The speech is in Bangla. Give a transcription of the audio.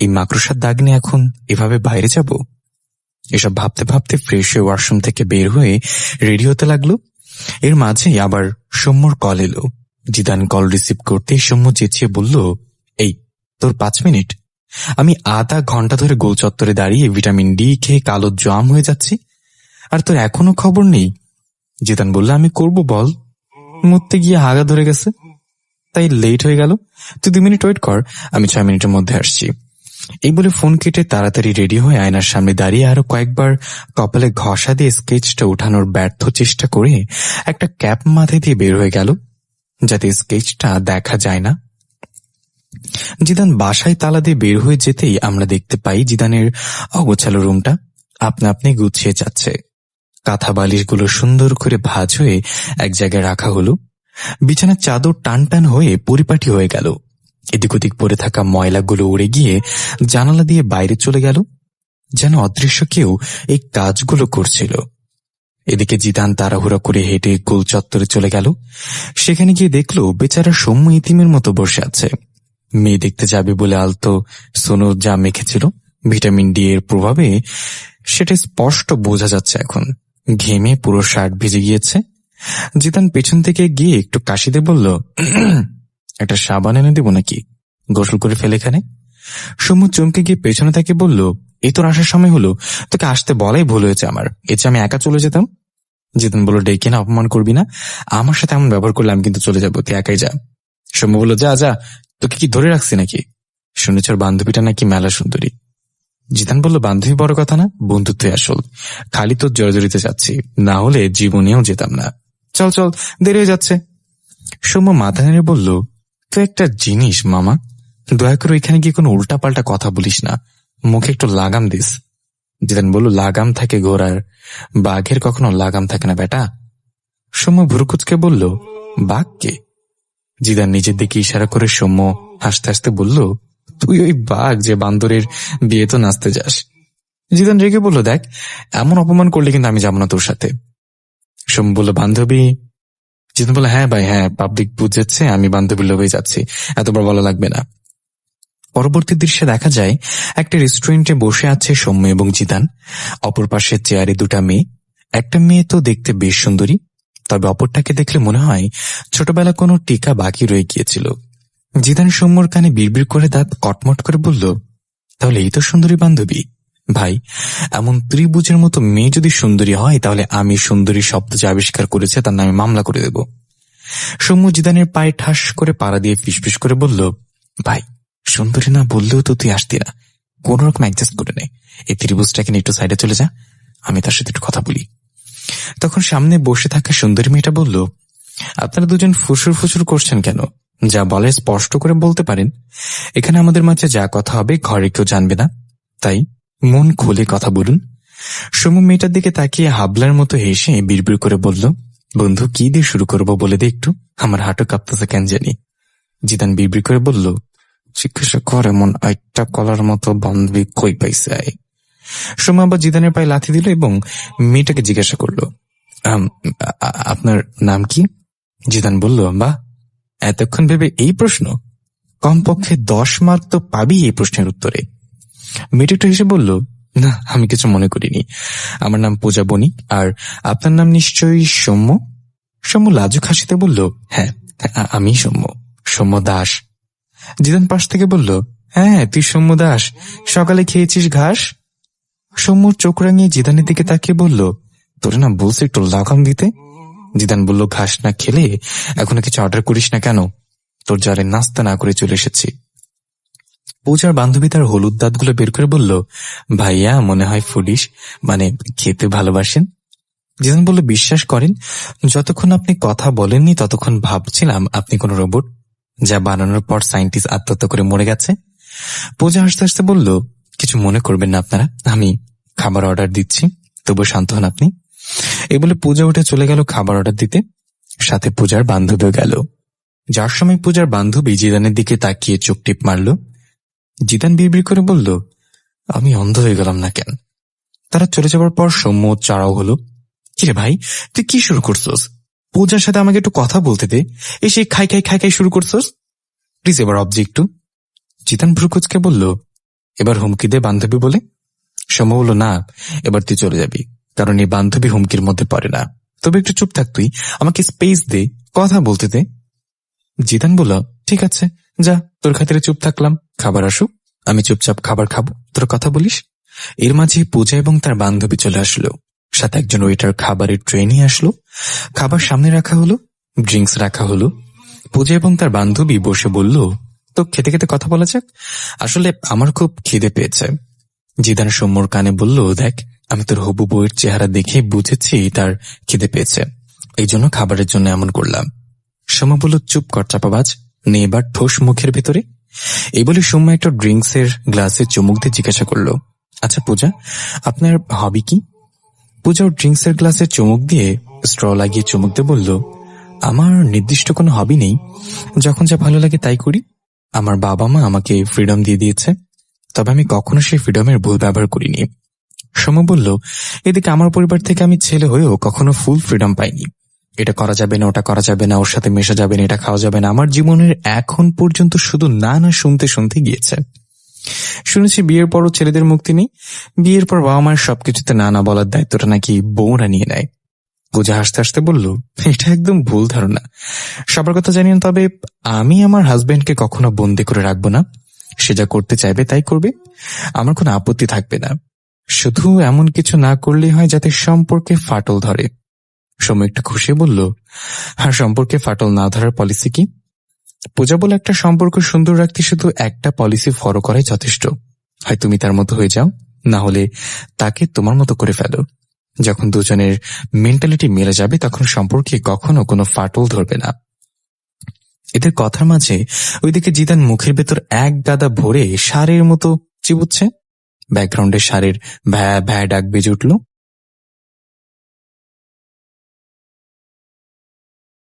এই মাকড়সার দাগ নিয়ে এখন এভাবে বাইরে যাব? এসব ভাবতে ভাবতে ফ্রেশ হয়ে ওয়াশরুম থেকে বের হয়ে রেডি হতে লাগল। এর মাঝেই আবার সৌম্যর কল এলো। জিদান কল রিসিভ করতে সৌম্য চেঁচিয়ে বলল, এই, তোর পাঁচ মিনিট। আমি আধা ঘণ্টা ধরে গোল চত্বরে দাঁড়িয়ে ভিটামিন ডি খেয়ে কালো জাম হয়ে যাচ্ছি। আর তোর এখনও খবর নেই জিদান বলল, আমি করব, বল। মরতে গিয়ে হাগা ধরে গেছে। তাই লেট হয়ে গেল। তুই দু মিনিট ওয়েট কর, আমি ছয় মিনিটের মধ্যে আসছি। এই বলে ফোন কেটে তাড়াতাড়ি রেডি হয়ে আয়নার সামনে দাঁড়িয়ে আরও কয়েকবার কপালে ঘষা দিয়ে স্কেচটা উঠানোর ব্যর্থ চেষ্টা করে একটা ক্যাপ মাথায় দিয়ে বের হয়ে গেল, যাতে স্কেচটা দেখা যায় না। জিদান বাসায় তালা দিয়ে বের হয়ে যেতেই আমরা দেখতে পাই জিদানের অগোছালো রুমটা। আপনা আপনি গুছিয়ে যাচ্ছে। কাঁথা বালিশগুলো সুন্দর করে ভাঁজ হয়ে এক জায়গায় রাখা হলো। বিছানার চাদর টান টান হয়ে পরিপাটি হয়ে গেল। এদিক ওদিক পড়ে থাকা ময়লাগুলো উড়ে গিয়ে জানালা দিয়ে বাইরে চলে গেল। যেন অদৃশ্য কেউ এই কাজগুলো করছিল। এদিকে জিদান তাড়াহুড়া করে হেঁটে গোল চত্বরে চলে গেল। সেখানে গিয়ে দেখল বেচারা সৌম্য ইতিমের মতো বসে আছে। মেয়ে দেখতে যাবে বলে আলতো সোনো যা মেখেছিল। ভিটামিন ডি এর প্রভাবে সেটা স্পষ্ট বোঝা যাচ্ছে এখন। ঘেমে পুরো শার্ট ভিজে গিয়েছে। জিদান পেছন থেকে গিয়ে একটু কাশিতে বলল একটা সাবান এনে দেবো নাকি? গোসল করে ফেলে এখানে? সৌম্য চমকে গিয়ে পেছনে তাকে বলল এই তোর আসার সময় হলো। তোকে আসতে বলাই ভুল হয়েছে আমার। চেয়ে আমি একা চলে যেতাম? জিতেন বলল, ডেকে না, অপমান করবি না। আমার সাথে এমন ব্যবহার করলে আমি কিন্তু চলে যাব, তুই একাই যা। সৌম্য বলল, যা যা। তোকে কি ধরে রাখছি নাকি? শুনেছ বান্ধবীটা নাকি মেলা সুন্দরী। জিতান বলল, বান্ধবী, বড় কথা না? বন্ধুত্বই আসল। খালি তোর জড়জড়িতে যাচ্ছি। না হলে জীবনেও যেতাম না। চল চল, দেরি হয়ে যাচ্ছে। সৌম্য মাথা নেড়ে বলল, তো একটা জিনিস, মামা। দয়া করে ওইখানে গিয়ে কোনো উল্টাপাল্টা কথা বলিস না। মুখে একটু লাগাম দিস। জিদান বলল, লাগাম থাকে ঘোড়ার। বাঘের কখনো লাগাম থাকে না, বেটা। সৌম্য ভুরুকুচকে বলল, বাঘ কে? জিদান নিজের দিকে ইশারা করে সৌম্য হাসতে হাসতে বলল তুই ওই বাঘ যে বান্দরের বিয়ে তো নাচতে যাস। জিদান রেগে বলল, দেখ, এমন অপমান করলে কিন্তু আমি যাব না তোর সাথে। সৌম্য বলল, বান্ধবী? জিদান বলল হ্যাঁ ভাই হ্যাঁ পাবলিক বুঝেছে, আমি বান্ধবীর লোভে যাচ্ছি এতবার বলা লাগবে না। পরবর্তী দৃশ্যে দেখা যায়, একটা রেস্টুরেন্টে বসে আছে সৌম্য এবং জিদান। অপর পাশে চেয়ারে দুটা মেয়ে। একটা মেয়ে তো দেখতে বেশ সুন্দরী, তবে অপরটাকে দেখলে মনে হয় ছোটবেলা কোনো টিকা বাকি রয়ে গিয়েছিল। জিদান সৌম্যর কানে বিড়বিড় করে দাঁত কটমট করে বলল, তাহলে এই তো সুন্দরী বান্ধবী। ভাই, এমন ত্রিভুজের মতো মেয়ে যদি সুন্দরী হয়, তাহলে আমি সুন্দরী শব্দ যে আবিষ্কার করেছে, তার নামে মামলা করে দেব। সৌম্য জিদানের পায়ে ঠাস করে পাড়া দিয়ে ফিসফিস করে বলল, ভাই, সুন্দরী না বললেও তো তুই আসতি না। কোন রকম অ্যাডজাস্ট করে নে। এই ত্রিভুজটাকে একটু সাইডে চলে যা। আমি তার সাথে একটু কথা বলি। তখন সামনে বসে থাকা সুন্দরী মেয়েটা বলল, আপনারা দুজন ফুসুর ফুসুর করছেন কেন? যা বলে স্পষ্ট করে বলতে পারেন। এখানে আমাদের মাঝে যা কথা হবে ঘরে কেউ জানবে না। তাই মন খুলে কথা বলুন। সৌম্য মেয়েটার দিকে তাকিয়ে হাবলার মতো হেসে বিড়বিড় করে বলল বন্ধু কি দিয়ে শুরু করব বলে দে একটু? আমার হাঁটু কাঁপতেছে কেন জানি। জিদান বিড়বিড় করে বলল জিজ্ঞাসা কর এমন একটা কলার মতো বান্ধবী কই পাইছে সোমা আবার জিদানের পায়ে লাথি দিল এবং মেয়েটাকে জিজ্ঞাসা করল "আম, আ- আ- আপনার নাম কি? জিদান বলল বা এতক্ষণ ভেবে এই প্রশ্ন? কমপক্ষে দশ মার্ক তো পাবি এই প্রশ্নের উত্তরে। মেয়েটা একটু হেসে বলল, না, আমি কিছু মনে করিনি। আমার নাম পূজা বণিক আর আপনার নাম নিশ্চয়ই সৌম্য? সৌম্য লাজুক হাসিতে বলল হ্যাঁ আমি সৌম্য সৌম্য দাস। জিদান পাশ থেকে বলল হ্যাঁ তুই সৌম্য দাস, সকালে খেয়েছিস ঘাস? সৌম্য চোখ রাঙিয়ে জিদানের দিকে তাকিয়ে বলল, তোরে না বলছে একটু লাগাম দিতে? জিদান বলল, ঘাস না খেলে এখনও কিছু অর্ডার করিস না কেন? তোর জারে নাস্তা না করে চলে এসেছি। পূজার বান্ধবী তার হলুদ দাঁতগুলো বের করে বলল, ভাইয়া, মনে হয় ফুডিস মানে খেতে ভালোবাসেন? জিদান বলল, বিশ্বাস করেন, যতক্ষণ আপনি কথা বলেননি ততক্ষণ ভাবছিলাম আপনি কোন রোবট যা বানানোর পর সাইন্টিস্ট আত্মহত্যা করে মরে গেছে। পূজা হাসতে হাসতে বলল, কিছু মনে করবেন না আপনারা, আমি খাবার অর্ডার দিচ্ছি তবু শান্ত হন আপনি। এই বলে পূজা উঠে চলে গেল খাবার অর্ডার দিতে। সাথে পূজার বান্ধবীও গেল। যার সময় পূজার বান্ধবী জিদানের দিকে তাকিয়ে চোখ টিপ মারল। জিদান বিড়বিড় করে বলল, আমি অন্ধ হয়ে গেলাম না কেন? তারা চলে যাবার পর সৌম্য চারাও হলো কিরে ভাই, তুই কি শুরু করছস? পূজার সাথে আমাকে একটু কথা বলতে দে। এসে খাই খাই খাই খাই শুরু করছস? প্লিজ এবার অবজেক্ট জিতান ভ্রুকুচকে বলল, এবার হুমকি দে বান্ধবী বলে? সৌম্য বলল, না, এবার তুই চলে যাবি। কারণ এই বান্ধবী হুমকির মধ্যে পড়ে না। তবে একটু চুপ থাক তুই। আমাকে স্পেস দে। কথা বলতে দে। জিতান বলল, ঠিক আছে। যা, তোর খাতিরে চুপ থাকলাম। খাবার আসুক। আমি চুপচাপ খাবার খাব। তোর কথা বলিস? এর মাঝে পূজা এবং তার বান্ধবী চলে আসলো। সাথে একজন ওয়েটার খাবারের ট্রে আসলো। খাবার সামনে রাখা হলো। ড্রিঙ্কস রাখা হলো। পূজা এবং তার বান্ধবী বসে বলল তো খেতে খেতে কথা বলা যাক। আসলে আমার খুব খিদে পেয়েছে। জিদান সৌম্যর কানে বলল, দেখ আমি তোর হবু বউয়ের চেহারা দেখে বুঝেছি তার খিদে পেয়েছে। এই জন্য খাবারের জন্য এমন করলাম। সৌম্য বলল, চুপ কর চাপাবাজ নে এবার ঠোস মুখের ভেতরে। এই বলে সৌম্য একটা ড্রিঙ্কসের গ্লাসে চুমুক দিয়ে জিজ্ঞাসা করল আচ্ছা পূজা, আপনার হবি কি? পূজা ড্রিঙ্কসের গ্লাসে চুমুক দিয়ে স্ট্র লাগিয়ে চুমুক দিয়ে বলল, আমার নির্দিষ্ট কোনো হবি নেই। যখন যা ভালো লাগে তাই করি। আমার বাবা মা আমাকে ফ্রিডম দিয়ে দিয়েছে। তবে আমি কখনো সেই ফ্রিডমের ভুল ব্যবহার করিনি। সৌম্য বলল, এদিকে আমার পরিবার থেকে আমি ছেলে হয়েও কখনো ফুল ফ্রিডম পাইনি। এটা করা যাবে না, ওটা করা যাবে না, ওর সাথে মেশা যাবে না, এটা খাওয়া যাবে না। আমার জীবনের এখন পর্যন্ত শুধু না না শুনতে শুনতে গিয়েছে। শুনেছি বিয়ের পরও ছেলেদের মুক্তি নেই। বিয়ের পর বাবা মায়ের সবকিছুতে না না বলার দায়িত্বটা নাকি বউরা নিয়ে নেয়। পূজা হাসতে হাসতে বলল, এটা একদম ভুল ধারণা। সবার কথা জানি না তবে আমি আমার হাজবেন্ডকে কখনো বন্দি করে রাখব না। সে যা করতে চাইবে তাই করবে। আমার কোনো আপত্তি থাকবে না। শুধু এমন কিছু না করলেই হয় যাতে সম্পর্কে ফাটল ধরে। সময় একটু খুশি বলল আর সম্পর্কে ফাটল না ধরার পলিসি কি? পূজা বলে, একটা সম্পর্ক সুন্দর রাখতে শুধু একটা পলিসি ফলো করাই যথেষ্ট। হয় তুমি তার মতো হয়ে যাও, না হলে তাকে তোমার মতো করে ফেলো। যখন দুজনের মেন্টালিটি মিলে যাবে, তখন সম্পর্কে কখনো কোনো ফাটল ধরবে না। এদের কথার মাঝে ওইদিকে জিদান মুখের ভেতর এক গাদা ভরে সারের মতো চিবুচ্ছে। ব্যাকগ্রাউন্ডে সারের ভ্যা ভ্যা ডাক বেজে উঠল।